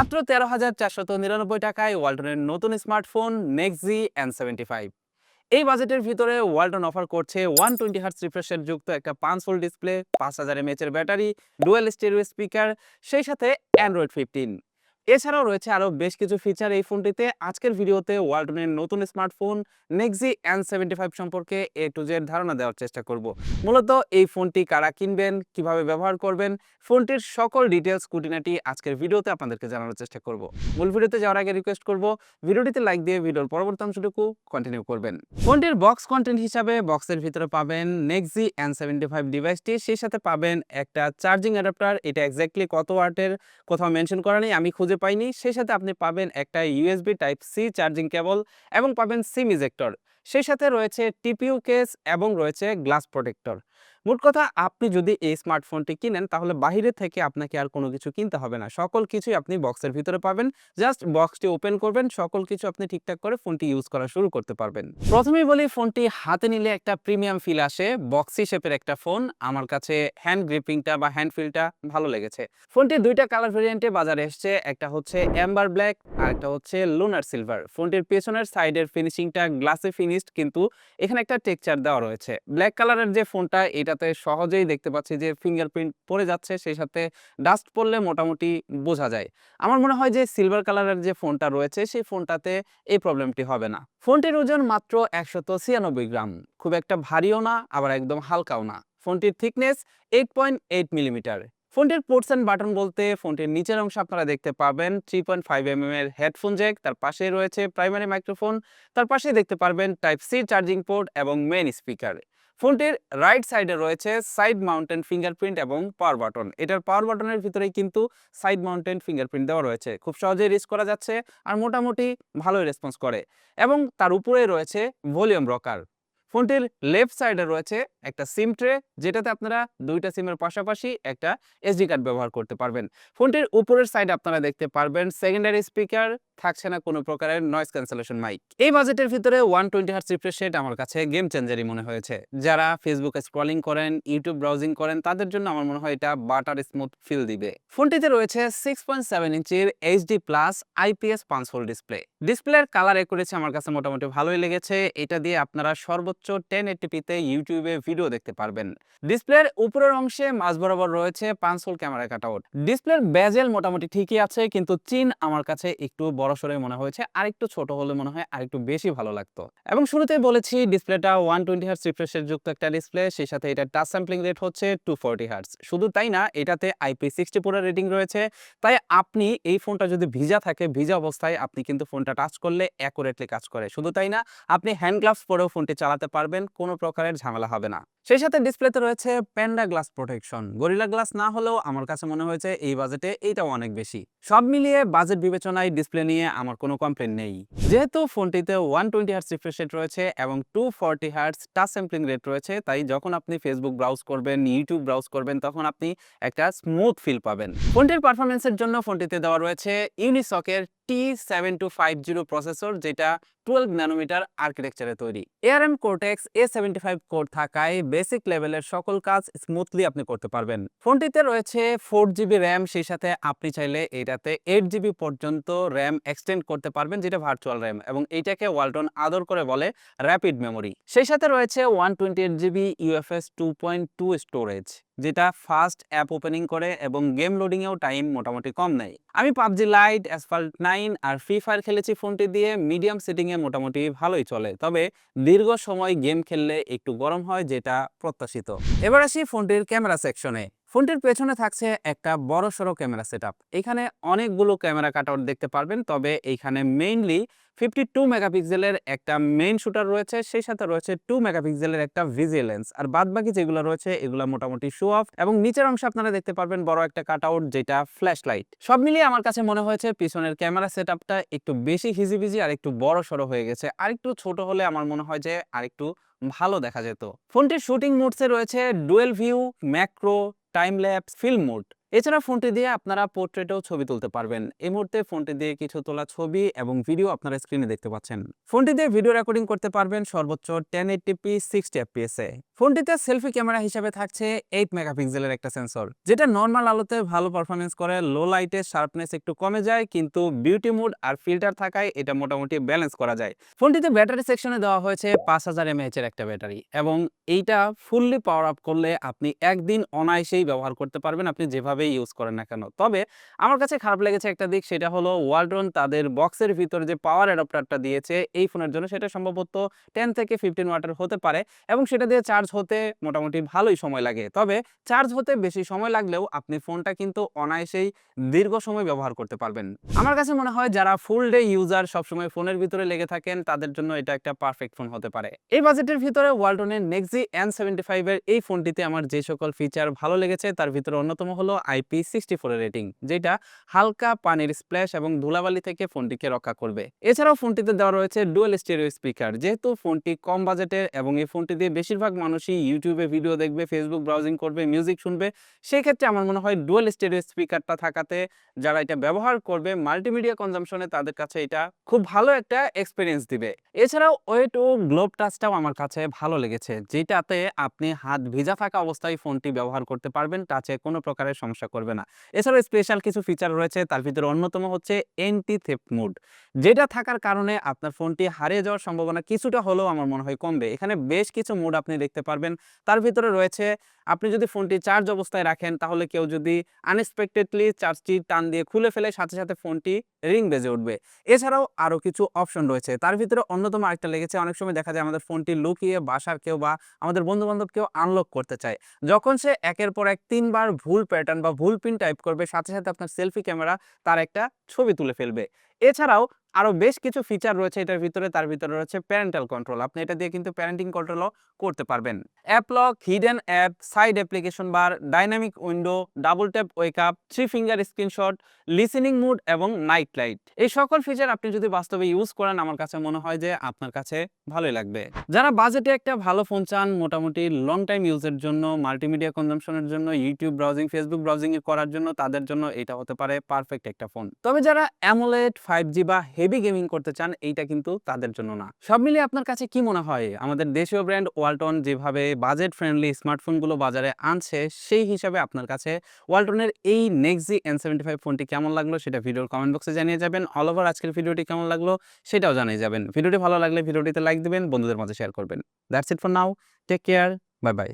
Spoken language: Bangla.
মাত্র তেরো হাজার চারশত নিরানব্বই টাকায় ওয়ালটনের নতুন smartphone Nexg N seventy five এই বাজেটের ভিতরে ওয়ালটন অফার করছে ওয়ান টোয়েন্টি হার্স রিফ্রেশের যুক্ত একটা পাঁচ ফুল ডিসপ্লে পাঁচ হাজার এমএচের ব্যাটারি ডুয়েল স্টেরিও স্পিকার সেই সাথে অ্যান্ড্রয়েড ফিফটিন এছাড়াও রয়েছে আরও বেশ কিছু ফিচার এই ফোনটিতে। আজকের ভিডিওতে ওয়ালটনের নতুন smartphone Nexg N seventy five সম্পর্কে এ টু জেড ধারণা দেওয়ার চেষ্টা করব। মূলত এই ফোনটি কারা কিনবেন, কীভাবে ব্যবহার করবেন, ফোনটির সকল ডিটেলস কুটিনাটি আজকের ভিডিওতে আপনাদেরকে জানানোর চেষ্টা করব। মূল ভিডিওতে যাওয়ার আগে রিকোয়েস্ট করব, ভিডিওটিতে লাইক দিয়ে ভিডিওর পরবর্তী অংশটুকু কন্টিনিউ করবেন। ফোনটির বক্স কন্টেন্ট হিসাবে বক্সের ভিতরে পাবেন নেক্সি এন সেভেন্টি ফাইভ ডিভাইসটি সেই সাথে পাবেন একটা চার্জিং অ্যাডাপ্টার এটা এক্স্যাক্টলি কত ওয়াটের কোথাও মেনশন করা নেই, আমি খুঁজে পাইনি। সেই সাথে আপনি পাবেন একটা USB type C charging cable এবং পাবেন সিম ইজেক্টর সেই সাথে রয়েছে টিপিউ কেস এবং রয়েছে গ্লাস প্রোটেক্টর মোট কথা আপনি যদি এই স্মার্টফোনটি কিনেন, তাহলে বাইরে থেকে আপনাকে আর কোনো কিছু কিনতে হবে না। সকল কিছুই আপনি বক্সের ভিতরে পাবেন। জাস্ট বক্সটি ওপেন করবেন, সকল কিছু আপনি ঠিকঠাক করে ফোনটি ইউজ করা শুরু করতে পারবেন। প্রথমেই বলি, ফোনটি হাতে নিলে একটা প্রিমিয়াম ফিল আসে, বক্সি শেপের একটা ফোন। আমার কাছে হ্যান্ড গ্রিপিংটা বা হ্যান্ড ফিলটা ভালো লেগেছে। ফোনটি দুইটা কালার ভেরিয়েন্টে বাজারে এসছে, একটা হচ্ছে অ্যাম্বার ব্ল্যাক আর একটা হচ্ছে লুনার সিলভার। ফোনটির পেছনের সাইডের ফিনিশিংটা গ্লাসে ফিনিশড, কিন্তু এখানে একটা টেক্সচার দেওয়া রয়েছে। ব্ল্যাক কালারের যে ফোনটা এটাতে সহজেই দেখতে পাচ্ছি যে ফিঙ্গারপ্রিন্ট পড়ে যাচ্ছে, সেই সাথে ডাস্ট পড়লে মোটামুটি বোঝা যায়। আমার মনে হয় যে সিলভার কালারের যে ফোনটা রয়েছে, সেই ফোনটাতে এই প্রবলেমটি হবে না। ফোনটির ওজন মাত্র একশত ছিয়ানব্বই গ্রাম। খুব একটা ভারীও না, আবার একদম হালকাও না। ফোনটির thickness eight point eight millimetre ফোনটির পোর্টস অ্যান্ড বাটন বলতে ফোনটির নিচের অংশ আপনারা দেখতে পাবেন থ্রি পয়েন্ট ফাইভ এম এর হেডফোন জ্যাক তার পাশেই রয়েছে প্রাইমারি মাইক্রোফোন তার পাশেই দেখতে পারবেন টাইপ সি চার্জিং পোর্ট এবং মেন স্পিকার ফোনটির রাইট সাইডে রয়েছে সাইড মাউন্টেন ফিঙ্গারপ্রিন্ট এবং পাওয়ার বাটন। এটার পাওয়ার বাটনের ভিতরেই কিন্তু সাইড মাউন্টেন ফিঙ্গারপ্রিন্ট দেওয়া রয়েছে। খুব সহজেই রিচ করা যাচ্ছে আর মোটামুটি ভালোই রেসপন্স করে এবং তার উপরে রয়েছে ভলিউম রকার। ফোনটির লেফট সাইডে রয়েছে একটা সিম ট্রে, যেটাতে আপনারা দুইটা সিমের পাশাপাশি একটা এসডি কার্ড ব্যবহার করতে পারবেন। ফোনটির উপরের সাইডে আপনারা দেখতে পারবেন সেকেন্ডারি স্পিকার থাকছে না কোনো প্রকারের নয়েজ ক্যান্সেলেশন মাইক এই বাজেটের ভিতরে one twenty hertz refresh rate আমার কাছে গেম চেঞ্জারই মনে হয়েছে। যারা ফেসবুকে স্ক্রলিং করেন ইউটিউব ব্রাউজিং করেন, তাদের জন্য আমার মনে হয় এটা বাটার স্মুথ ফিল দিবে। ফোনটিতে রয়েছে সিক্স পয়েন্ট সেভেন ইঞ্চির এইচডি প্লাস আইপিএস পাঁচ হোল ডিসপ্লে ডিসপ্লের কালার করেছে আমার কাছে মোটামুটি ভালোই লেগেছে। এটা দিয়ে আপনারা সর্বোচ্চ টেন এইটিপিতে ইউটিউবে ভিডিও দেখতে পারবেন। ডিসপ্লের উপরের অংশে মাঝ বরাবর রয়েছে পাঁচ হোল ক্যামেরা কাটআউট ডিসপ্লের বেজেল মোটামুটি ঠিকই আছে, কিন্তু চিন আমার কাছে একটু বড়সড় মনে হয়েছে। আর একটু ছোট হলে মনে হয় আর একটু বেশি ভালো লাগতো। এবং শুরুতে বলেছি, ডিসপ্লেটা ওয়ান টোয়েন্টি হার্স রিফ্রেশের যুক্ত একটা ডিসপ্লে, সেই সাথে এটা টাচ স্যাম্পলিং রেট হচ্ছে টু ফোরটি হার্স শুধু তাই না, এটাতে আইপি সিক্সটি ফোরের রেটিং রয়েছে। তাই আপনি এই ফোনটা যদি ভিজা থাকে, ভিজা অবস্থায় আপনি কিন্তু ফোনটা টাচ করলে অ্যাকুরেটলি কাজ করে। শুধু তাই না, আপনি হ্যান্ড গ্লাভস পরেও ফোনটি চালাতে পারবেন, কোনো প্রকারের ঝামেলা হবে না। সেই সাথে ডিসপ্লেতে রয়েছে panda glass protection gorilla glass না হলেও আমার কাছে মনে হয়েছে এই বাজেটে এইটাও অনেক বেশি। সব মিলিয়ে বাজেট বিবেচনায় ডিসপ্লে নিয়ে আমার কোনো কমপ্লেন নেই। যেহেতু ফোনটিতে one twenty hertz refresh rate রয়েছে এবং two forty hertz touch sampling rate রয়েছে, তাই যখন আপনি ফেসবুক ব্রাউজ করবেন ইউটিউব ব্রাউজ করবেন, তখন আপনি একটা স্মুথ ফিল পাবেন। ফোনটির পারফরমেন্সের জন্য ফোনটিতে দেওয়া রয়েছে ইউনিসকের T seven two five zero processor যেটা টুয়েলভ ন্যানোমিটার আর্কিটেকচারে তৈরি। ARM Cortex A seventy five core থাকায় বেসিক লেভেলের সকল কাজ স্মুথলি আপনি করতে পারবেন। ফোনটিতে রয়েছে ফোর জিবি র্যাম সেই সাথে আপনি চাইলে এটাতে এইট জিবি পর্যন্ত র্যাম এক্সটেন্ড করতে পারবেন, যেটা ভার্চুয়াল র্যাম এবং এইটাকে ওয়ালটন আদর করে বলে র্যাপিড মেমোরি সেই সাথে রয়েছে one twenty eight GB UFS two point two storage যেটা ফাস্ট অ্যাপ ওপেনিং করে এবং গেম লোডিংয়েও টাইম মোটামুটি কম নেয়। আমি পাবজি লাইট, অ্যাসফাল্ট নাইন আর ফ্রি ফায়ার খেলেছি ফোনটি দিয়ে, মিডিয়াম সেটিংয়ে মোটামুটি ভালোই চলে। তবে দীর্ঘ সময় গেম খেললে একটু গরম হয়, যেটা প্রত্যাশিত। এবার আসি ফোনটির ক্যামেরা সেকশনে। ফোনটির পেছনে থাকছে একটা বড় সড়ো ক্যামেরা সেট এখানে অনেকগুলো ক্যামেরা কাটআউট দেখতে পারবেন, তবে এইখানে মেইনলি ফিফটি টু মেগাপিক্সেলের একটা মেইন শুটার রয়েছে, সেই সাথে রয়েছে টু মেগাপিক্সেলের একটা ভিজিলেন্স আর বাদ বাকি যেগুলো রয়েছে, এগুলো মোটামুটি শো অফ এবং নিচের অংশে আপনারা দেখতে পারবেন বড় একটা কাটআউট যেটা ফ্ল্যাশ লাইট সব মিলিয়ে আমার কাছে মনে হয়েছে পিছনের ক্যামেরা সেট একটু বেশি হিজিবিজি আর একটু বড় সড়ো হয়ে গেছে। আর একটু ছোট হলে আমার মনে হয় যে আর একটু ভালো দেখা যেত। ফোনটির শুটিং মোডসে রয়েছে dual view macro time lapse film mode এছাড়া ফোনটি দিয়ে আপনারা পোর্ট্রেটেও ছবি তুলতে পারবেন। এই মুহূর্তে ফোনটি দিয়ে কিছু তোলা ছবি এবং ভিডিও আপনারা স্ক্রিনে দেখতে পাচ্ছেন। ফোনটি দিয়ে ভিডিও রেকর্ডিং করতে পারবেন সর্বোচ্চ ten eighty p sixty FPS এ। ফোনটিতে সেলফি ক্যামেরা হিসেবে থাকছে এইট মেগাপিক্সেলের একটা সেন্সর, যেটা নর্মাল আলোতে ভালো পারফরমেন্স করে লো লাইটে শার্পনেস একটু কমে যায়, কিন্তু বিউটি মুড আর ফিল্টার থাকায় এটা মোটামুটি ব্যালেন্স করা যায়। ফোনটিতে ব্যাটারি সেকশনে দেওয়া হয়েছে পাঁচ হাজার এমএএচ এর একটা ব্যাটারি এবং এইটা ফুললি পাওয়ার আপ করলে আপনি একদিন অনায়াসেই ব্যবহার করতে পারবেন। আপনি যেভাবেই ইউজ করেন না কেন? তবে আমার কাছে খারাপ লেগেছে একটা দিক, সেটা হলো ওয়ালটন তাদের বক্সের ভিতরে যে পাওয়ার অ্যাডাপ্টারটা দিয়েছে এই ফোনের জন্য, সেটা সম্ভবত টেন থেকে ফিফটিন ওয়াটার হতে পারে এবং সেটা দিয়ে চার্জ হতে মোটামুটি ভালোই সময় লাগে। তবে চার্জ হতে বেশি সময় লাগলেও আপনি ফোনটা কিন্তু অনায়াসেই দীর্ঘ সময় ব্যবহার করতে পারবেন। আমার কাছে মনে হয় যারা ফুল ডে ইউজার সবসময় ফোনের ভিতরে লেগে থাকেন, তাদের জন্য এটা একটা পারফেক্ট ফোন হতে পারে। এই বাজেটের ভিতরে ওয়ালটনের নেক্সি এন সেভেন্টি ফাইভের এই ফোনটিতে আমার যে সকল ফিচার ভালো লেগেছে, তার ভিতরে অন্যতম হলো আইপি সিক্সটি ফোরের রেটিং যেটা হালকা পানির স্প্ল্যাশ এবং ধুলাবালি থেকে ফোনটিকে রক্ষা করবে। এছাড়াও ফোনটিতে দেওয়া রয়েছে ডুয়েল স্টেরিও স্পিকার যেহেতু ফোনটি কম বাজেটের এবং এই ফোনটি দিয়ে বেশিরভাগ মানুষই ইউটিউবে ভিডিও দেখবে ফেসবুক ব্রাউজিং করবে মিউজিক শুনবে সেই ক্ষেত্রে আমার মনে হয় ডুয়েল স্টেরিও স্পিকারটা থাকাতে যারা এটা ব্যবহার করবে মাল্টিমিডিয়া কনজামশনে তাদের কাছে এটা খুব ভালো একটা এক্সপিরিয়েন্স দিবে। এছাড়াও ওয়েট ও গ্লোব টাচটাও আমার কাছে ভালো লেগেছে, যেটাতে আপনি হাত ভিজা থাকা অবস্থায় ফোনটি ব্যবহার করতে পারবেন টাচে কোনো প্রকারের সমস্যা করবে না। এছাড়াও স্পেশাল কিছু ফিচার রয়েছে, তার ভিতরে অন্যতম হচ্ছে এন্টি থেপ মুড যেটা থাকার কারণে আপনার ফোনটি হারিয়ে যাওয়ার সম্ভাবনা কিছুটা হলেও আমার মনে হয় কমবে। এখানে বেশ কিছু মুড আপনি দেখতে পারবেন। তার ভিতরে রয়েছে আপনি যদি ফোনটি চার্জ অবস্থায় রাখেন, তাহলে কেউ যদি আনএক্সপেক্টেডলি চার্জটি টান দিয়ে খুলে ফেলে, সাথে সাথে ফোনটি রিং বেজে উঠবে। এছাড়াও আরও কিছু অপশন রয়েছে। তার ভিতরে অন্যতম আরেকটা লেগেছে। অনেক সময় দেখা যায় আমাদের ফোনটি লুকিয়ে বাসার কেউ বা আমাদের বন্ধু বান্ধব কেউ আনলক করতে চায়। যখন সে একের পর এক তিনবার ভুল প্যাটার্ন বা ভুল পিন টাইপ করবে, সাথে সাথে আপনার সেলফি ক্যামেরা তার একটা ছবি তুলে ফেলবে। এছাড়াও আরও বেশ কিছু ফিচার রয়েছে এটার ভিতরে, তার ভিতরে রয়েছে প্যারেন্টাল কন্ট্রোল আপনি এটা দিয়ে কিন্তু প্যারেন্টিং কন্ট্রোলও করতে পারবেন। App lock hidden app side application bar dynamic window double tap wake up three finger screenshot listening mode এবং নাইট লাইট এই সকল ফিচার আপনি যদি বাস্তবে ইউজ করেন, আমার কাছে মনে হয় যে আপনার কাছে ভালোই লাগবে। যারা বাজেটে একটা ভালো ফোন চান, মোটামুটি লং টাইম ইউজের জন্য মাল্টিমিডিয়া কনজামশনের জন্য ইউটিউব ব্রাউজিং ফেসবুক ব্রাউজিং করার জন্য, তাদের জন্য এটা হতে পারে পারফেক্ট একটা ফোন তবে যারা অ্যামোলেড ফাইভ জি বা হেভি গেমিং করতে চান, এইটা কিন্তু তাদের জন্য না। সব মিলিয়ে আপনার কাছে কি মনে হয়? আমাদের দেশীয় ব্র্যান্ড ওয়ালটন যেভাবে বাজেট ফ্রেন্ডলি স্মার্টফোনগুলো বাজারে আনছে, সেই হিসাবে আপনার কাছে ওয়ালটনের এই নেক্সি এন সেভেন্টি ফাইভ ফোনটি কেমন লাগল সেটা ভিডিওর কমেন্ট বক্সে জানিয়ে যাবেন। অল ওভার আজকের ভিডিওটি কেমন লাগল সেটাও জানিয়ে যাবেন। ভিডিওটি ভালো লাগলে ভিডিওটিতে লাইক দেবেন, বন্ধুদের মাঝে শেয়ার করবেন। That's it for now take care bye bye